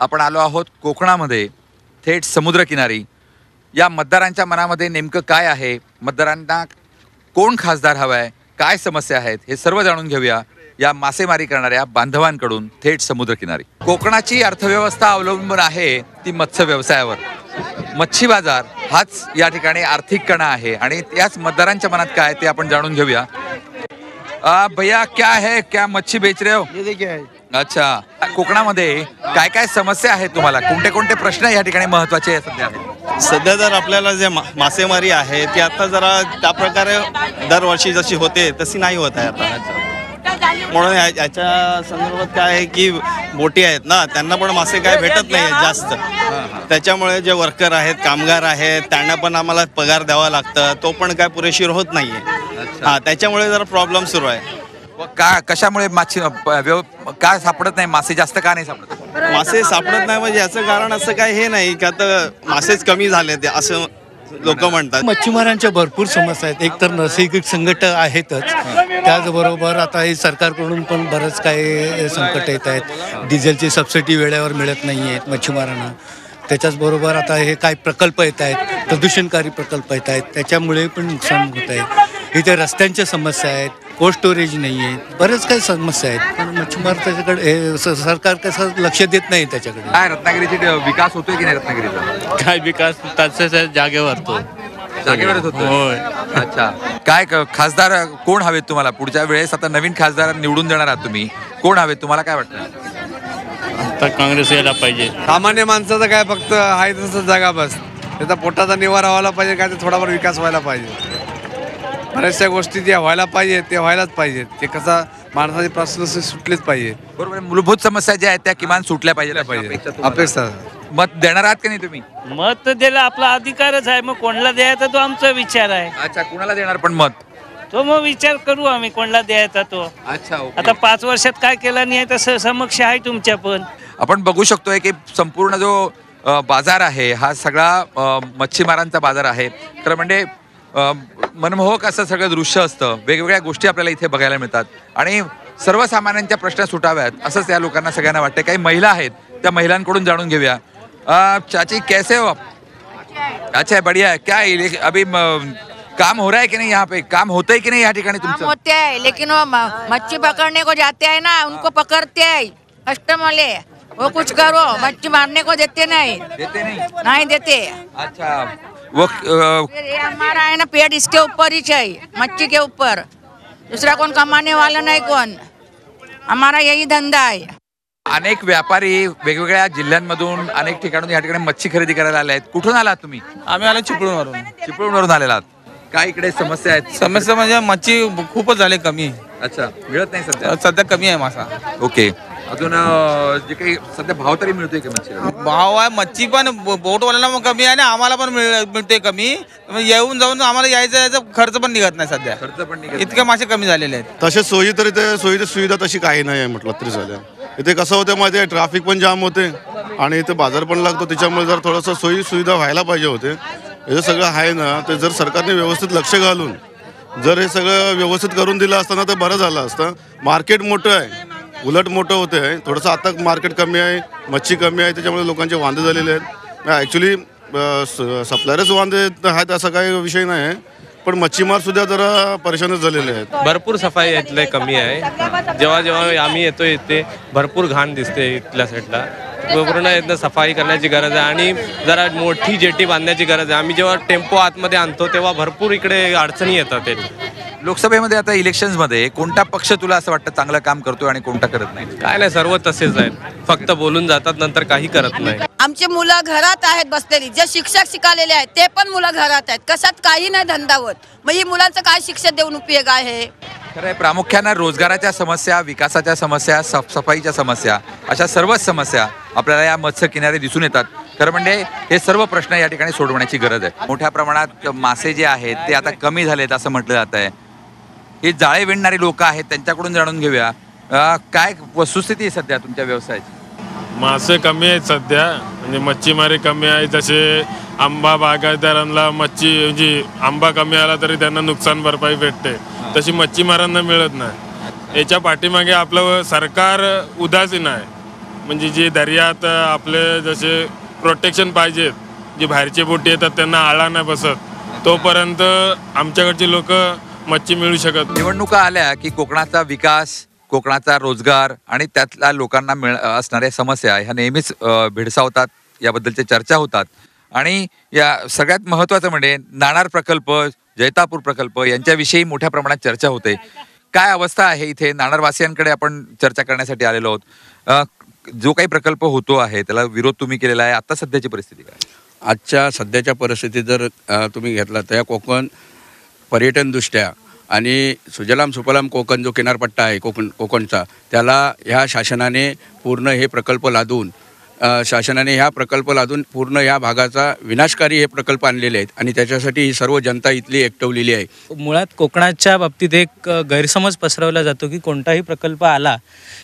आपण आलो आहोत कोकणामध्ये थेट समुद्रकिनारी. या मतदारांच्या मनामध्ये नेमकं काय आहे? मतदारांना कोण खासदार हवा आहे काय समस्या आहेत? हे सर्व जाणून घेऊया या मासेमारी करणाऱ्या बांधवांकडून थेट समुद्रकिनारी. कोकणाची अर्थव्यवस्था अवलंबून आहे ती मत्स्य व्यवसायावर. मच्छी बाजार हाच या ठिकाणी आर्थिक कणा आहे आणि याच मतदारांच्या मनात काय ते आपण जाणून घेऊया. भैया क्या है? क्या मच्छी बेच रहे हो? ये देखिए अच्छा. कोकणामध्ये काय काय समस्या आहेत तुम्हाला? कोणते कोणते प्रश्न या ठिकाणी महत्त्वाचे आहे सध्या? आहेत सध्या तर आपल्याला जे मा- मासेमारी आहे ती आता जरा त्या प्रकारे दरवर्षी जशी होते तशी नाही होत आहे आता. म्हणून या- याच्या संदर्भात काय आहे की बोटी आहेत ना त्यांना पण मासे काय भेटत नाही आहेत जास्त. त्याच्यामुळे जे वर्कर आहेत कामगार आहेत त्यांना पण आम्हाला पगार द्यावा लागतं तो पण काय पुरेशीर होत नाहीये. हा त्याच्यामुळे जरा प्रॉब्लेम सुरू आहे. व का कशामुळे व्यव- का सापडत नाही? मासे जास्त का नाही सापडत? मासे सापडत नाही म्हणजे याचं कारण असं काय हे नाही की आता मासेच कमी झाले ते असं लोक म्हणतात. मच्छीमारांच्या भरपूर समस्या आहेत. एकतर नैसर्गिक संकट आहेतच. त्याचबरोबर आता हे सरकारकडून पण बरंच काही संकट येत आहेत. डिझेलची सबसिडी वेळेवर मिळत नाही आहेत मच्छीमारांना. त्याच्याचबरोबर आता हे काय प्रकल्प येत आहेत प्रदूषणकारी प्रकल्प येत आहेत. त्याच्यामुळे पण नुकसान होत आहे. इथे रस्त्यांच्या समस्या आहेत. कोल्ड स्टोरेज नाही आहे बरेच काही समस्या आहेत. पण मच्छीमार त्याच्याकडे हे स- सरकार कसं लक्ष देत नाही त्याच्याकडे? काय रत्नागिरीची ड- विकास होतोय की नाही रत्नागिरीचा? काय विकास? त्याच्या जागेवर तो जागेवरच होतोय? होय. अच्छा. काय क- खासदार कोण हवेत तुम्हाला? पुढच्या वेळेस आता नवीन खासदार निवडून देणार आहात तुम्ही. कोण हवेत? तुम्हाला काय वाटतं? आता काँग्रेस यायला पाहिजे. सामान्य माणसाचं काय फक्त आहे तसं जागा बस. त्याचा पोटाचा निवारा व्हायला पाहिजे काय ते थोडाफार विकास व्हायला पाहिजे. बऱ्याचशा गोष्टी ज्या व्हायला पाहिजे ते व्हायलाच पाहिजेत ते कसा माणसाचे प्रश्न सुटलेच पाहिजे. बरोबर आहे. मूलभूत समस्या ज्या आहेत त्या किमान सुटल्या पाहिजेत. अशी अपेक्षा पाहिजे तुम्हाला. अपेक्षा. मत देणार आहात की नाही तुम्ही? मत दिलं आपला अधिकारच आहे. मग कोणाला द्यायचा तो आमचा विचार आहे. अच्छा कुणाला देणार पण मत? तो मग विचार करू आम्ही कोणाला द्यायचा तो. अच्छा ओके. आता पाच वर्षात काय केला नाही तसं समक्ष आहे तुमच्या पण. आपण बघू शकतोय की संपूर्ण जो अ, बाजार आहे हा सगळा अ, मच्छीमारांचा बाजार आहे. तर म्हणजे मनमोहक असं सगळं दृश्य असतं. वेगवेगळ्या गोष्टी आपल्याला इथे बघायला मिळतात. आणि सर्वसामान्यांच्या प्रश्न सुटाव्यात असंच या लोकांना सगळ्यांना वाटतं काही महिला आहेत त्या महिलांकडून जाणून घेऊया. चाची कैसे हो आप? अच्छा है बढ़िया है. क्या इले- अभी काम हो रहा है कि नहीं यहाँ पे? काम होता है कि नहीं या ठिकाणी तुमचं? होते हैं लेकिन वो मच्छी पकड़ने को जाते हैं ना उनको पकड़ते हैं. कस्टम वाले वो कुछ करो मच्छी मारने को देते नहीं. देते नहीं? नहीं देते. अच्छा। वो अ, फिर ये हमारा है ना पेड़ इसके ऊपर ही चाहिए मच्छी के ऊपर दूसरा कौन कमाने वाला नहीं कौन हमारा यही धंधा है अनेक व्यापारी वेगवेगळ्या जिल्ह्यांमधून अनेक ठिकाणून या ठिकाणी मच्छी खरेदी करायला आले आहेत. कुठून आलात तुम्ही? आम्ही आलो चिपळूणवरून. चिपळूणवरून आलेला आहात. काय इकडे समस्या आहेत? समस्या म्हणजे मच्छी खूपच झाली कमी. अच्छा मिळत नाही सध्या? सध्या कमी आहे मासा. ओके. अजून अं, जे काही सध्या भाव तरी मिळतोय का मच्छीला? भाव आहे. मच्छी पण बो- बोटवाल्यांना पण कमी आहे आणि आम्हाला पण मिळ- मिळते कमी. मग येऊन जाऊन आम्हाला यायचं यायचं खर्च पण निघत नाही सध्या. खर्च पण निघत इतके मासे कमी झालेले आहेत. तसे सोयी तरी ते सोयीची सुविधा तशी काही नाही आहे म्हटलं तरी सध्या इथे कसं होतं माहिती आहे? ट्रॅफिक पण जाम होते आणि इथे बाजार पण लागतो. त्याच्यामुळे जर थोडंसं सोयी सुविधा व्हायला पाहिजे होते हे सगळं आहे ना ते जर सरकारने व्यवस्थित लक्ष घालून जर हे सगळं व्यवस्थित करून दिलं असतं ना तर बरं झालं असतं. मार्केट मोठं आहे. उलट मोठं होतं आहे थोडंसं आता मार्केट कमी आहे मच्छी कमी आहे त्याच्यामुळे लोकांचे वांदे झालेले आहेत. ॲक्च्युली सप्लायरच वांदे आहेत असा काही विषय नाही आहे. पण मच्छीमार सुद्धा जरा परेशानच झालेले आहेत. भरपूर सफाई इथले कमी आहे. जेव्हा जेव्हा आम्ही येतो इथे भरपूर घाण दिसते इथल्या साईडला पूर्ण इथनं सफाई करण्याची गरज आहे आणि जरा मोठी जेटी बांधण्याची गरज आहे. आम्ही जेव्हा टेम्पो आतमध्ये आणतो तेव्हा भरपूर इकडे अडचणी येतात लोकसभेमध्ये आता इलेक्शन्समध्ये कोणता पक्ष तुला असं वाटतं चांगलं काम करतोय आणि कोणता करत नाही? काय नाही सर्व तसेच आहेत. फक्त बोलून जातात नंतर काही करत नाही. आमचे मुलं घरात आहेत बसलेली. जे शिक्षक शिकालेले आहेत ते पण मुलं घरात आहेत. कशात काही नाही धंदा होत मग ही मुलांचं काय शिक्षण देऊन उपयोग आहे? खरं प्रामुख्यानं रोजगाराच्या समस्या विकासाच्या समस्या साफसफाईच्या समस्या अशा सर्वच समस्या आपल्याला या मत्स्य किनारे दिसून येतात. खरं म्हणजे हे सर्व प्रश्न या ठिकाणी सोडवण्याची गरज आहे. मोठ्या प्रमाणात मासे जे आहेत ते आता कमी झालेत असं म्हटलं जात आहे ही जाळे विणणारी लोक आहेत त्यांच्याकडून जाणून घेऊया. काय वस्तुस्थिती आहे सध्या तुमच्या व्यवसायाची? मासे कमी आहेत सध्या म्हणजे मच्छीमारी कमी आहे जसे आंबा बागायतदारांना मच्छी म्हणजे आंबा कमी आला तरी त्यांना नुकसान भरपाई भेटते. तशी मच्छीमारांना मिळत नाही. याच्या पाठीमागे आपलं सरकार उदासीन आहे. म्हणजे जे दर्यात आपले जसे प्रोटेक्शन पाहिजेत जे बाहेरचे बोटी येतात त्यांना आळा नाही बसत. तोपर्यंत आमच्याकडचे लोक मच्छी मिळू शकत. निवडणुका आल्या की कोकणाचा विकास कोकणाचा रोजगार आणि त्यातल्या लोकांना मिळ असणाऱ्या समस्या ह्या नेहमीच भेडसावतात याबद्दलच्या चर्चा होतात. आणि या सगळ्यात महत्त्वाचं म्हणजे नाणार प्रकल्प जैतापूर प्रकल्प यांच्याविषयी मोठ्या प्रमाणात चर्चा होते. काय अवस्था आहे इथे? नाणारवासियांकडे आपण चर्चा करण्यासाठी आलेलो आहोत. जो काही प्रकल्प होतो आहे त्याला विरोध तुम्ही केलेला आहे. आता सध्याची परिस्थिती काय? आजच्या सध्याच्या परिस्थितीत जर तुम्ही घेतला तर या कोकण पर्यटनदृष्ट्या आणि सुजलाम सुफलाम कोकण जो किनारपट्टा आहे कोकण कोकणचा त्याला ह्या शासनाने पूर्ण हे प्रकल्प लादून शासनाने ह्या प्रकल्प लादून पूर्ण ह्या भागाचा विनाशकारी हे प्रकल्प आणलेले आहेत आणि त्याच्यासाठी ही सर्व जनता इथली एकटवलेली आहे. मुळात कोकणाच्या बाबतीत एक गैरसमज पसरवला जातो की कोणताही प्रकल्प आला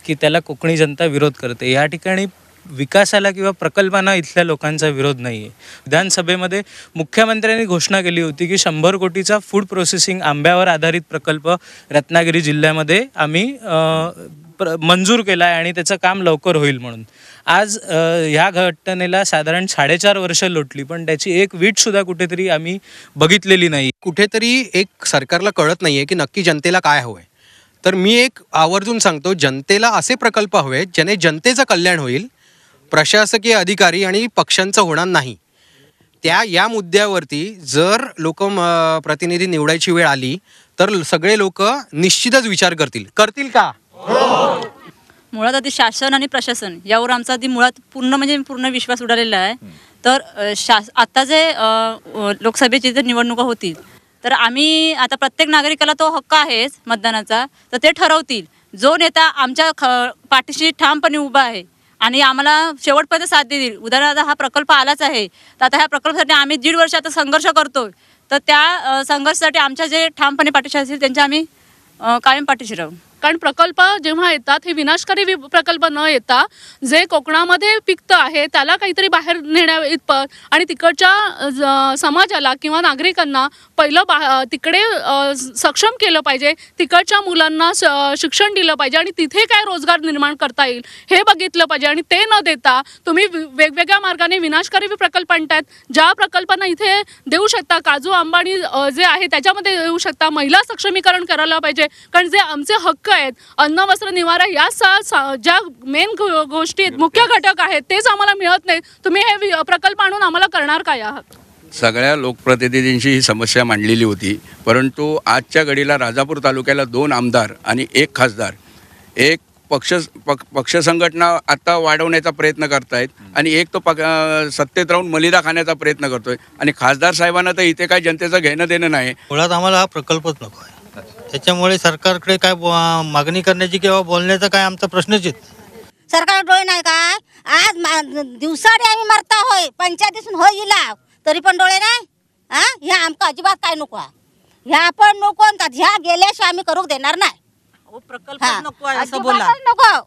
की त्याला कोकणी जनता विरोध करते. या ठिकाणी विकासाला किंवा प्रकल्पांना इथल्या लोकांचा विरोध नाही आहे विधानसभेमध्ये मुख्यमंत्र्यांनी घोषणा केली होती की शंभर कोटीचा फूड प्रोसेसिंग आंब्यावर आधारित प्रकल्प रत्नागिरी जिल्ह्यामध्ये आम्ही प्र मंजूर केला आहे आणि त्याचं काम लवकर होईल म्हणून. आज ह्या घटनेला साधारण साडेचार वर्ष लोटली पण त्याची एक वीटसुद्धा कुठेतरी आम्ही बघितलेली नाही. कुठेतरी एक सरकारला कळत नाही आहे की नक्की जनतेला काय हवं आहे तर मी एक आवर्जून सांगतो जनतेला असे प्रकल्प हवे ज्याने जनतेचं कल्याण होईल प्रशासकीय अधिकारी आणि पक्षांचं होणार नाही. त्या या मुद्द्यावरती जर लोक प्रतिनिधी निवडायची वेळ आली तर सगळे लोक निश्चितच विचार करतील. करतील का? मुळात आधी शासन आणि प्रशासन यावर आमचा आधी मुळात पूर्ण म्हणजे पूर्ण विश्वास उडालेला आहे. तर शास आता जे लोकसभेची जर निवडणुका होतील तर आम्ही आता प्रत्येक नागरिकाला तो हक्क आहेच मतदानाचा तर ते ठरवतील. जो नेता आमच्या ख पाठीशी ठामपणे उभा आहे आणि आम्हाला शेवटपर्यंत साथ देतील. उदाहरणार्थ हा प्रकल्प आलाच आहे. तर आता ह्या प्रकल्पासाठी आम्ही दीड वर्ष आता संघर्ष करतो तर त्या संघर्षासाठी आमच्या जे ठामपणे पाठीशी असतील त्यांच्या आम्ही कायम पाठीशी राहू. कारण प्रकल्प जेव्हा येतात हे विनाशकारी वि- प्रकल्प न येता जे कोकणामध्ये पिकतं आहे त्याला काहीतरी बाहेर नेण्या इतपत आणि तिकडच्या ज- समाजाला किंवा नागरिकांना पहिलं बा तिकडे सक्षम केलं पाहिजे तिकडच्या मुलांना स- शिक्षण दिलं पाहिजे आणि तिथे काय रोजगार निर्माण करता येईल हे बघितलं पाहिजे आणि ते न देता तुम्ही वेगवेगळ्या मार्गाने विनाशकारी प्रकल्प आणतायत ज्या प्रकल्पांना इथे देऊ शकता काजू आंबाणी जे आहे त्याच्यामध्ये देऊ शकता महिला सक्षमीकरण करायला पाहिजे कारण जे आमचे हक्क आहेत. अन्न वस्त्र निवारा या सा ज्या मेन गोष्टी आहेत मुख्य घटक आहेत तेच आम्हाला मिळत नाही तुम्ही हे प्रकल्प आणून आम्हाला करणार काय आहात? सगळ्या लोकप्रतिनिधींशी ही समस्या मांडलेली होती. परंतु आजच्या घडीला राजापूर तालुक्याला दोन आमदार आणि एक खासदार एक पक्ष पक पक्ष संघटना आता वाढवण्याचा प्रयत्न करतायत आणि एक तो पक सत्तेत राहून मलिदा खाण्याचा प्रयत्न करतोय. आणि खासदार साहेबांना तर इथे काय जनतेचं घेणं देणं नाही. मुळात आम्हाला हा प्रकल्पच नको आहे. त्याच्यामुळे सरकारकडे काय मागणी करण्याची किंवा बोलण्याचा काय आमचा प्रश्नच येत सरकार डोळे नाही काय? आज मा- दिवसाडे आम्ही मरता होय पंचायतीसून होय इला तरी पण डोळे नाही? हा ह्या आमका अजिबात काय नको. ह्या पण नको म्हणतात ह्या गेल्याशिवाय आम्ही करू देणार नाही. प्रकल्प नको असं बोला. नको.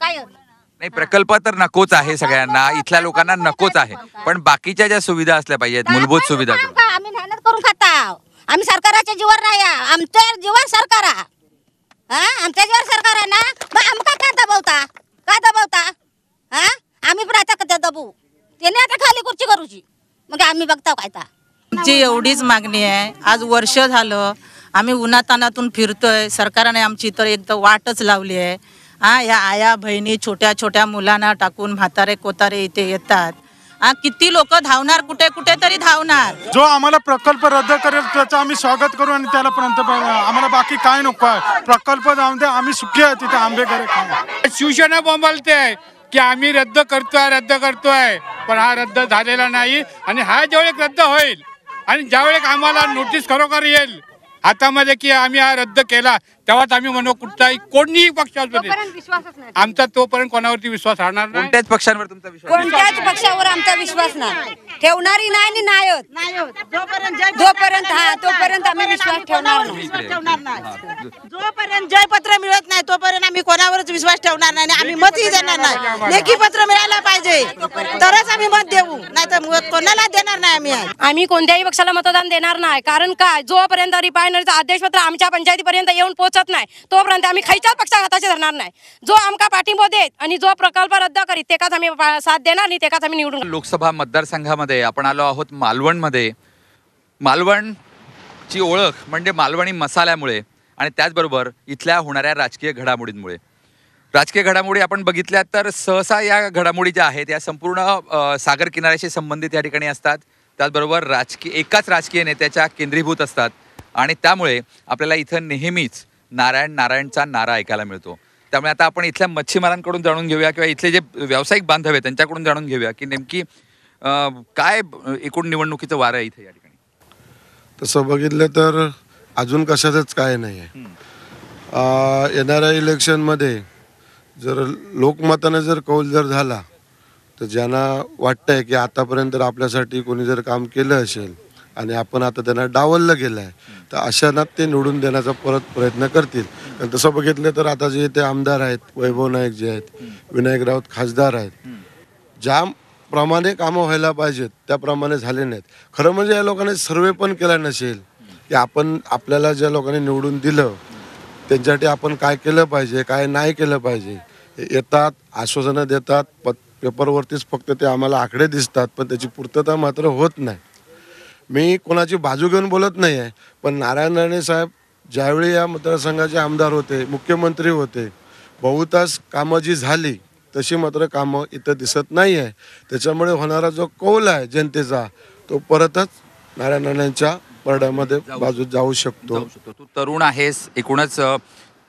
काय नाही प्रकल्प तर नकोच आहे सगळ्यांना. इथल्या लोकांना नकोच आहे. पण बाकीच्या ज्या सुविधा असल्या पाहिजेत मूलभूत सुविधा आम्ही मेहनत करून खाता आम्ही सरकाराच्या जीवर नाही आमच्या जीवर सरकार आहे. हा? आमच्या जीवर सरकार आहे ना? मग आमका का दबवता? का दबवता? हा? आम्ही पण आता कधी दबू त्याने आता खाली खुर्ची करूची. मग आम्ही बघता काय आमची एवढीच मागणी आहे. आज वर्ष झालं. आम्ही उन्हातानातून फिरतोय. सरकारने आमची तर एकदम वाटच लावली आहे. हा या आया बहिणी छोट्या छोट्या मुलांना टाकून म्हातारे कोतारे इथे येतात. किती लोक धावणार कुठे कुठे तरी धावणार? जो आम्हाला प्रकल्प रद्द करेल त्याचं आम्ही स्वागत करू आणि त्याला पर्यंत आम्हाला बाकी काय नको आहे. प्रकल्प जाऊन दे आम्ही सुखी आहे तिथे आंबे करे खाऊ शिवसेना बोंबालते आहे की आम्ही रद्द करतोय रद्द करतोय पण हा रद्द झालेला नाही आणि हा ज्यावेळेस रद्द होईल आणि ज्यावेळेस आम्हाला नोटीस खरोखर येईल हातामध्ये की आम्ही हा रद्द केला तेव्हाच आम्ही म्हणू कुठलाही कोणीही पक्ष असू दे विश्वासच नाही. आमचा तोपर्यंत कोणावरती विश्वास राहणार नाही. कोणत्याच पक्षांवर तुमचा विश्वास कोणत्याच पक्षावर आमचा विश्वास नाही. ठेवणारी नाही आणि नाही होत जोपर्यंत हा तोपर्यंत आम्ही विश्वास ठेवणार नाही. जोपर्यंत जयपत्र मिळत नाही तोपर्यंत आम्ही कोणावरच विश्वास ठेवणार नाही आणि आम्ही मतही देणार नाही. लेखी पत्र मिळायला पाहिजे. तरच आम्ही मत देऊ. नाही तर मत कोणाला देणार नाही आम्ही? आज. आम्ही कोणत्याही पक्षाला मतदान देणार नाही. कारण काय? जोपर्यंत रिफायनरीचं आदेशपत्र आमच्या पंचायतीपर्यंत येऊन पोहोचत नाही. तोपर्यंत आम्ही खायच्याच पक्षात हाताचे धरणार नाही. जो आमका पाठिंबा देत आणि जो प्रकल्प रद्द करीत तेकाच आम्ही साथ देणार आणि तेकाच आम्ही निवडून लोकसभा मतदारसंघामध्ये आपण आलो आहोत मालवणमध्ये. मालवणची ओळख म्हणजे मालवणी मसाल्यामुळे आणि त्याचबरोबर इथल्या होणाऱ्या राजकीय घडामोडींमुळे. राजकीय घडामोडी आपण बघितल्या तर सहसा या घडामोडी ज्या आहेत या संपूर्ण सागर किनाऱ्याशी संबंधित या ठिकाणी असतात. त्याचबरोबर राजकीय एकाच राजकीय नेत्याच्या केंद्रीभूत असतात. आणि त्यामुळे आपल्याला इथं नेहमीच नारायण नारायणचा नारा ऐकायला मिळतो. त्यामुळे आता आपण इथल्या मच्छीमारांकडून जाणून घेऊया किंवा इथले जे व्यावसायिक बांधव आहेत त्यांच्याकडून जाणून घेऊया की नेमकी काय एकूण निवडणुकीचं वारं आहे इथे या ठिकाणी? तसं बघितलं तर अजून कशातच काय नाही आहे येणाऱ्या इलेक्शनमध्ये जर लोकमताने जर कौल जर झाला तर ज्यांना वाटतंय की आतापर्यंत आपल्यासाठी कोणी जर काम केलं असेल आणि आपण आता त्यांना डावललं गेलं आहे तर अशांना ते निवडून देण्याचा परत प्रयत्न करतील. कारण तसं बघितलं तर आता जे ते आमदार आहेत वैभव नाईक जे आहेत विनायक राऊत खासदार आहेत ज्या प्रमाणे कामं व्हायला पाहिजेत त्याप्रमाणे झाले नाहीत. खरं म्हणजे या लोकांनी सर्वे पण केला नसेल की आपण आपल्याला ज्या लोकांनी निवडून दिलं त्यांच्यासाठी आपण काय केलं पाहिजे काय नाही केलं पाहिजे येतात आश्वासनं देतात प पेपरवरतीच फक्त ते आम्हाला आकडे दिसतात पण त्याची पूर्तता मात्र होत नाही. मी कोणाची बाजू घेऊन बोलत नाही आहे पण नारायण राणे साहेब ज्यावेळी या मतदारसंघाचे आमदार होते मुख्यमंत्री होते बहुतांश कामं जी झाली तशी मात्र कामं इथं दिसत नाही आहे त्याच्यामुळे होणारा जो कौल आहे जनतेचा तो परतच नारायण राणेंच्या पडद्यामध्ये बाजूत जाऊ शकतो. तू तरुण आहेस एकूणच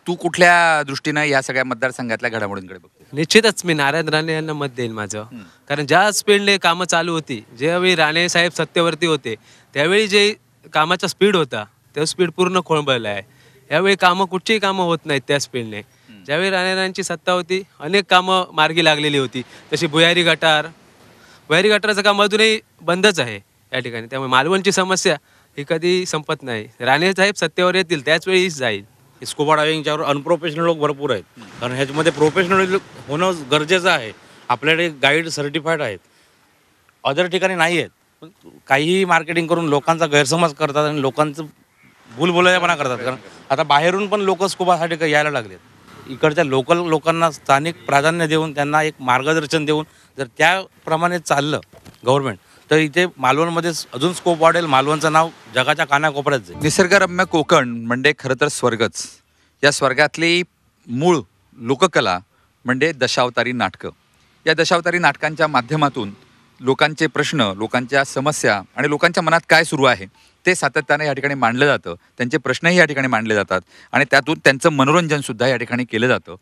तू कुठल्या दृष्टीनं या सगळ्या मतदारसंघातल्या घडामोडींकडे बघतो निश्चितच मी नारायण राणे यांना मत देईल माझं. कारण ज्या स्पीडने कामं चालू होती ज्यावेळी राणे साहेब सत्तेवरती होते त्यावेळी जे कामाचा स्पीड होता तो स्पीड पूर्ण खोळंबळला आहे. यावेळी कामं कुठचीही कामं होत नाहीत त्या स्पीडने. ज्यावेळी राणेरांची सत्ता होती अनेक कामं मार्गी लागलेली होती. तशी भुयारी गटार भुयारी गटाराचं काम अजूनही बंदच आहे या ठिकाणी. त्यामुळे मालवणची समस्या ही कधी संपत नाही. राणे साहेब सत्तेवर येतील त्याच वेळी जाईल. स्कुबा डायविंगच्यावर अनप्रोफेशनल लोक भरपूर आहेत. कारण ह्याच्यामध्ये प्रोफेशनल होणं गरजेचं आहे. आपल्याकडे गाईड सर्टिफाईड आहेत. अदर ठिकाणी नाही आहेत. पण काहीही मार्केटिंग करून लोकांचा गैरसमज करतात आणि लोकांचं भूलभुलयापणा करतात. कारण आता बाहेरून पण लोक स्कुबासाठी काही यायला लागलेत. इकडच्या लोकल लोकांना स्थानिक प्राधान्य देऊन त्यांना एक मार्गदर्शन देऊन जर त्याप्रमाणे चाललं गव्हर्नमेंट तर इथे मालवणमध्ये अजून स्कोप वाढेल. मालवणचं नाव जगाच्या कानाकोपऱ्यात जाईल. निसर्गरम्य कोकण म्हणजे खरं तर स्वर्गच. या स्वर्गातली मूळ लोककला म्हणजे दशावतारी नाटकं. या दशावतारी नाटकांच्या माध्यमातून लोकांचे प्रश्न लोकांच्या समस्या आणि लोकांच्या मनात काय सुरू आहे ते सातत्याने या ठिकाणी मांडलं जातं. त्यांचे प्रश्नही या ठिकाणी मांडले जातात आणि त्यातून त्यांचं मनोरंजनसुद्धा या ठिकाणी केलं जातं.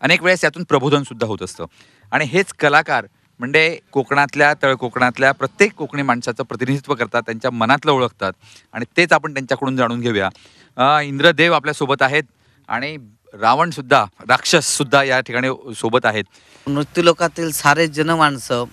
अनेक वेळेस यातून प्रबोधनसुद्धा होत असतं. आणि हेच कलाकार म्हणजे कोकणातल्या तळ कोकणातल्या प्रत्येक कोकणी माणसाचं प्रतिनिधित्व करतात त्यांच्या मनातलं ओळखतात. आणि तेच आपण त्यांच्याकडून जाणून घेऊया. इंद्रदेव आपल्यासोबत आहेत आणि रावणसुद्धा राक्षससुद्धा या ठिकाणी सोबत आहेत. मृत्यूलोकातील सारे जनमाणसं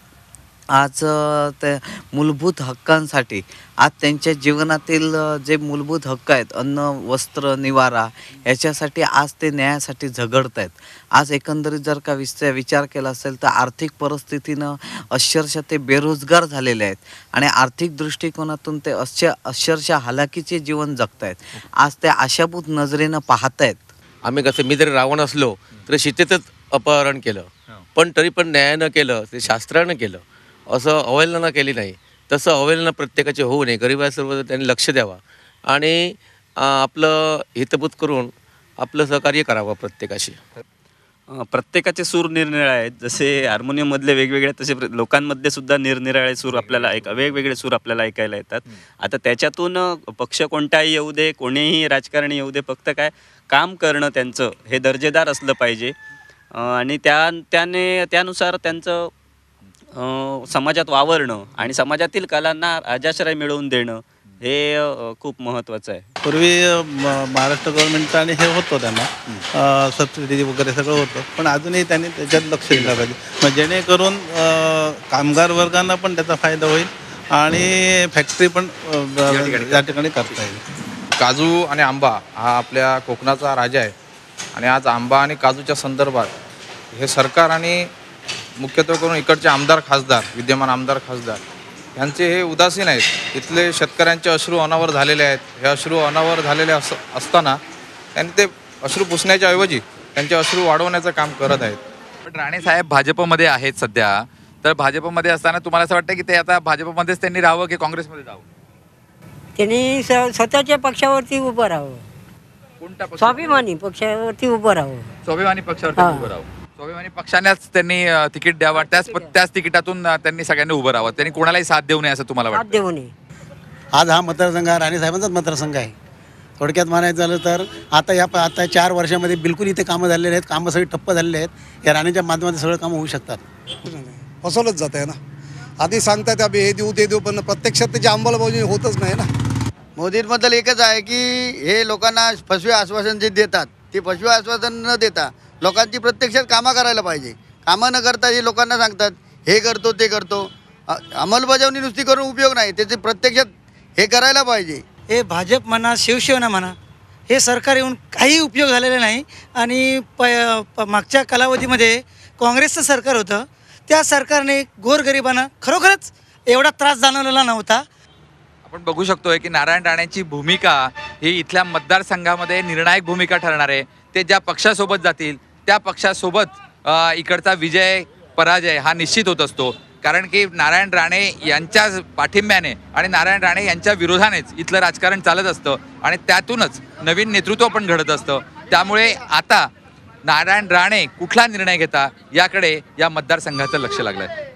आज अ, ते मूलभूत हक्कांसाठी आज त्यांच्या जीवनातील जे मूलभूत हक्क आहेत अन्न वस्त्र निवारा याच्यासाठी आज ते न्यायासाठी झगडत आहेत. आज एकंदरीत जर का विच विचार केला असेल तर आर्थिक परिस्थितीनं अक्षरशः ते बेरोजगार झालेले आहेत आणि आर्थिक दृष्टिकोनातून ते अश्य अक्षरशः हालाकीचे जीवन जगत आहेत आज ते आशाभूत नजरेनं पाहत आहेत. आम्ही कसं मी जरी रावण असलो तरी सीतेचंच अपहरण केलं. पण तरी पण न्यायानं केलं ते शास्त्रानं केलं. असं अवहेलना केली नाही. तसं अवहेलना प्रत्येकाची होऊ नये. गरिबासर्व त्यांनी लक्ष द्यावा. आणि आपलं हितभूत करून आपलं सहकार्य करावं प्रत्येकाशी. प्रत्येकाचे सूर निरनिराळे आहेत. जसे हार्मोनियममधले वेगवेगळे तसे लोकांमध्ये सुद्धा निरनिराळे सूर आपल्याला ऐक वेगवेगळे सूर आपल्याला ऐकायला येतात. आता त्याच्यातून पक्ष कोणताही येऊ दे कोणीही राजकारणी येऊ दे फक्त काय काम करणं त्यांचं हे दर्जेदार असलं पाहिजे. आणि त्या त्याने त्यानुसार त्यांचं समाजात वावरणं आणि समाजातील कलांना राजाश्रय मिळवून देणं हे खूप महत्त्वाचं आहे. पूर्वी महाराष्ट्र गव्हर्नमेंटचं आणि हे होतं त्यांना. सबसिडी वगैरे सगळं होतं. पण अजूनही त्यांनी त्याच्यात लक्ष दिलं पाहिजे. मग जेणेकरून कामगार वर्गांना पण त्याचा फायदा होईल आणि फॅक्टरी पण या ठिकाणी करता येईल. काजू आणि आंबा हा आपल्या कोकणाचा राजा आहे. आणि आज आंबा आणि काजूच्या संदर्भात हे सरकार आणि मुख्यत्वे करून इकडचे आमदार खासदार विद्यमान आमदार खासदार यांचे हे उदासीन आहेत. इथले शेतकऱ्यांचे अश्रू अनावर झालेले आहेत. हे अश्रू अनावर झालेले अस असताना त्यांनी ते अश्रू पुसण्याच्या ऐवजी त्यांचे अश्रू वाढवण्याचं काम करत आहेत. पण राणे साहेब भाजपमध्ये आहेत सध्या. तर भाजपमध्ये असताना तुम्हाला असं वाटतं की ते आता भाजपमध्येच त्यांनी राहावं की काँग्रेसमध्ये जावं? त्यांनी स- स्वतःच्या पक्षावरती उभं राहावं. कोणता पक्ष? स्वाभिमानी पक्षावरती उभं राहावं. स्वाभिमानी पक्षावर त्यांनी उभं राहावं. स्वाभिमानी पक्षानेच त्यांनी अं, तिकीट द्यावं. त्याच त्याच तिकिटातून अं, त्यांनी सगळ्यांनी उभं राहावं. त्यांनी कोणालाही साथ देऊ नये असं तुम्हाला वाटतं? देऊ नये. आज हा मतदारसंघ हा राणेसाहेबांचाच मतदारसंघ आहे. थोडक्यात म्हणायचं झालं तर आता या प- आता चार वर्षामध्ये बिलकुल इथे कामं झालेले आहेत. कामं सगळी ठप्प झालेले आहेत. या राणेच्या माध्यमातून सगळं कामं होऊ शकतात. फसवलंच जात आहे ना. आधी सांगतात आम्ही हे देऊ ते देऊ पण प्रत्यक्षात त्याची अंमलबजावणी होतच नाही ना. मोदींबद्दल एकच आहे की हे लोकांना फसवे आश्वासन जे देतात ते फसवे आश्वासन न देता लोकांची प्रत्यक्षात कामं करायला पाहिजे. कामं न करता हे लोकांना सांगतात हे करतो ते करतो. अंमलबजावणी नुसती करून उपयोग नाही त्याचे प्रत्यक्षात हे करायला पाहिजे. हे भाजप म्हणा शिवसेना म्हणा हे सरकार येऊन काही उपयोग झालेला नाही. आणि प प- मागच्या कालावधीमध्ये काँग्रेसचं सरकार होतं. त्या सरकारने गोरगरिबांना खरोखरच एवढा त्रास जाणवलेला नव्हता. आपण बघू शकतोय की नारायण राणेची भूमिका ही इथल्या मतदारसंघामध्ये निर्णायक भूमिका ठरणार आहे. ते ज्या पक्षासोबत जातील त्या पक्षासोबत इकडचा विजय पराजय हा निश्चित होत असतो. कारण की नारायण राणे यांच्या पाठिंब्याने आणि नारायण राणे यांच्या विरोधानेच इथलं राजकारण चालत असतं आणि त्यातूनच नवीन नेतृत्व पण घडत असतं. त्यामुळे आता नारायण राणे कुठला निर्णय घेता याकडे या मतदारसंघाचं लक्ष लागलं आहे